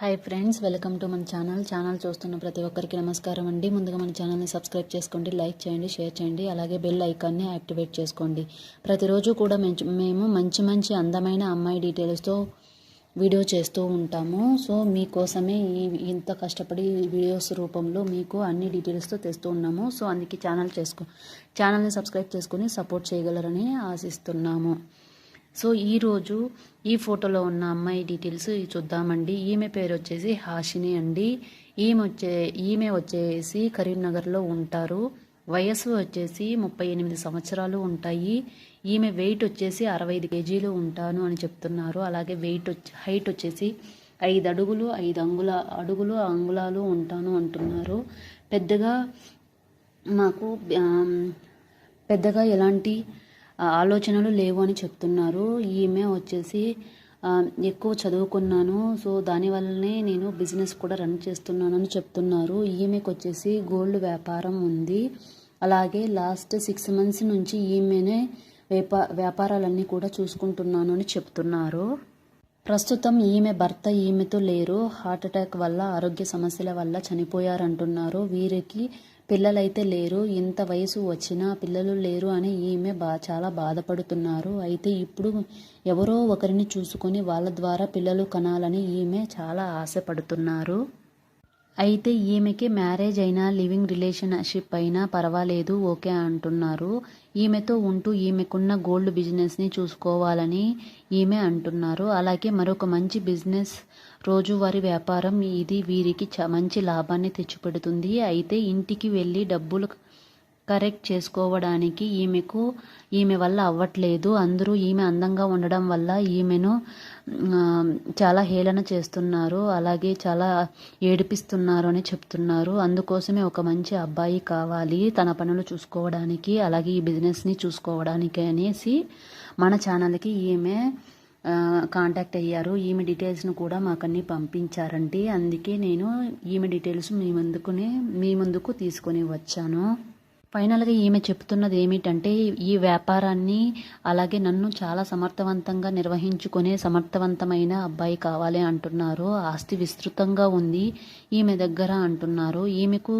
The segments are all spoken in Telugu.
హాయ్ ఫ్రెండ్స్ వెల్కమ్ టు మన ఛానల్ ఛానల్ చూస్తున్న ప్రతి ఒక్కరికి నమస్కారం అండి. ముందుగా మన ఛానల్ని సబ్స్క్రైబ్ చేసుకోండి లైక్ చేయండి షేర్ చేయండి అలాగే బెల్ ఐకాన్ని యాక్టివేట్ చేసుకోండి. ప్రతిరోజు కూడా మేము మంచి మంచి అందమైన అమ్మాయి డీటెయిల్స్తో వీడియో చేస్తూ ఉంటాము. సో మీకోసమే ఈ ఇంత కష్టపడి వీడియోస్ రూపంలో మీకు అన్ని డీటెయిల్స్తో తెస్తూ ఉన్నాము. సో అందుకే ఛానల్ చేసుకో ఛానల్ని సబ్స్క్రైబ్ చేసుకొని సపోర్ట్ చేయగలరని ఆశిస్తున్నాము. సో ఈరోజు ఈ ఫోటోలో ఉన్న అమ్మాయి డీటెయిల్స్ చూద్దామండి. ఈమె పేరు వచ్చేసి హాషిని అండి. ఈమె వచ్చే ఈమె వచ్చేసి కరీంనగర్లో ఉంటారు. వయసు వచ్చేసి ముప్పై ఎనిమిది సంవత్సరాలు ఉంటాయి. ఈమె వెయిట్ వచ్చేసి అరవై ఐదు కేజీలు ఉంటాను అని చెప్తున్నారు. అలాగే వెయిట్ వచ్చి హైట్ వచ్చేసి ఐదు అడుగులు ఐదు అంగుళ అడుగులు అంగుళాలు ఉంటాను అంటున్నారు. పెద్దగా మాకు పెద్దగా ఎలాంటి ఆలోచనలు లేవు అని చెప్తున్నారు. ఈమె వచ్చేసి ఎక్కువ చదువుకున్నాను సో దానివల్లనే నేను బిజినెస్ కూడా రన్ చేస్తున్నానని చెప్తున్నారు. ఈమెకు వచ్చేసి గోల్డ్ వ్యాపారం ఉంది. అలాగే లాస్ట్ సిక్స్ మంత్స్ నుంచి ఈమెనే వ్యాపా వ్యాపారాలన్నీ కూడా చూసుకుంటున్నాను అని చెప్తున్నారు. ప్రస్తుతం ఈమె భర్త ఈమెతో లేరు. హార్ట్ అటాక్ వల్ల ఆరోగ్య సమస్యల వల్ల చనిపోయారంటున్నారు. వీరికి పిల్లలైతే లేరు. ఇంత వయసు వచ్చినా పిల్లలు లేరు అని ఈమె బా చాలా బాధపడుతున్నారు. అయితే ఇప్పుడు ఎవరో ఒకరిని చూసుకొని వాళ్ళ ద్వారా పిల్లలు కనాలని ఈమె చాలా ఆశపడుతున్నారు. అయితే ఈమెకి మ్యారేజ్ అయినా లివింగ్ రిలేషన్షిప్ అయినా పర్వాలేదు ఓకే అంటున్నారు. ఈమెతో ఉంటూ ఈమెకున్న గోల్డ్ బిజినెస్ని చూసుకోవాలని ఈమె అంటున్నారు. అలాగే మరొక మంచి బిజినెస్ రోజువారీ వ్యాపారం ఇది వీరికి మంచి లాభాన్ని తెచ్చిపెడుతుంది. అయితే ఇంటికి వెళ్ళి డబ్బులు కరెక్ట్ చేసుకోవడానికి ఈమెకు ఈమె వల్ల అవ్వట్లేదు. అందరూ ఈమె అందంగా ఉండడం వల్ల ఈమెను చాలా హేళన చేస్తున్నారు. అలాగే చాలా ఏడిపిస్తున్నారు అని చెప్తున్నారు. అందుకోసమే ఒక మంచి అబ్బాయి కావాలి. తన పనులు చూసుకోవడానికి అలాగే ఈ బిజినెస్ని చూసుకోవడానికి అనేసి మన ఛానల్కి ఈమె కాంటాక్ట్ అయ్యారు. ఈమె డీటెయిల్స్ను కూడా మాకన్నీ పంపించారండి. అందుకే నేను ఈమె డీటెయిల్స్ మీ ముందుకునే మీ ముందుకు తీసుకొని వచ్చాను. ఫైనల్గా ఈమె చెప్తున్నది ఏమిటంటే ఈ వ్యాపారాన్ని అలాగే నన్ను చాలా సమర్థవంతంగా నిర్వహించుకునే సమర్థవంతమైన అబ్బాయి కావాలి అంటున్నారు. ఆస్తి విస్తృతంగా ఉంది ఈమె దగ్గర అంటున్నారు. ఈమెకు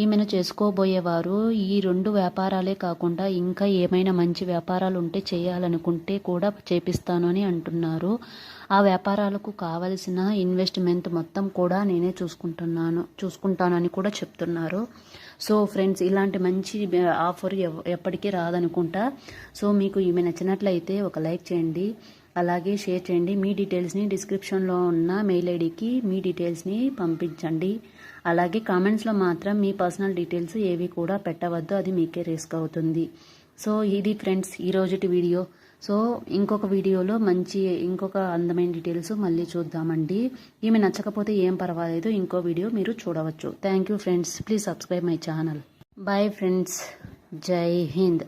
ఈమెను చేసుకోబోయేవారు ఈ రెండు వ్యాపారాలే కాకుండా ఇంకా ఏమైనా మంచి వ్యాపారాలు ఉంటే చేయాలనుకుంటే కూడా చేపిస్తాను అని అంటున్నారు. ఆ వ్యాపారాలకు కావలసిన ఇన్వెస్ట్మెంట్ మొత్తం కూడా నేనే చూసుకుంటున్నాను చూసుకుంటానని కూడా చెప్తున్నారు. సో ఫ్రెండ్స్ ఇలాంటి మంచి ఆఫర్ ఎప్పటికీ రాదనుకుంటా. సో మీకు ఈమె నచ్చినట్లయితే ఒక లైక్ చేయండి. అలాగే షేర్ చేయండి. మీ డీటెయిల్స్ని డిస్క్రిప్షన్లో ఉన్న మెయిల్ ఐడికి మీ డీటెయిల్స్ని పంపించండి. అలాగే కామెంట్స్లో మాత్రం మీ పర్సనల్ డీటెయిల్స్ ఏవి కూడా పెట్టవద్దు. అది మీకే రిస్క్ అవుతుంది. సో ఇది ఫ్రెండ్స్ ఈరోజుటి వీడియో సో ఇంకొక వీడియోలో మంచి ఇంకొక అందమైన డీటెయిల్స్ మళ్ళీ చూద్దామండి. ఈమె నచ్చకపోతే ఏం పర్వాలేదు. ఇంకో వీడియో మీరు చూడవచ్చు. Thank you friends please subscribe my channel bye friends జై హింద్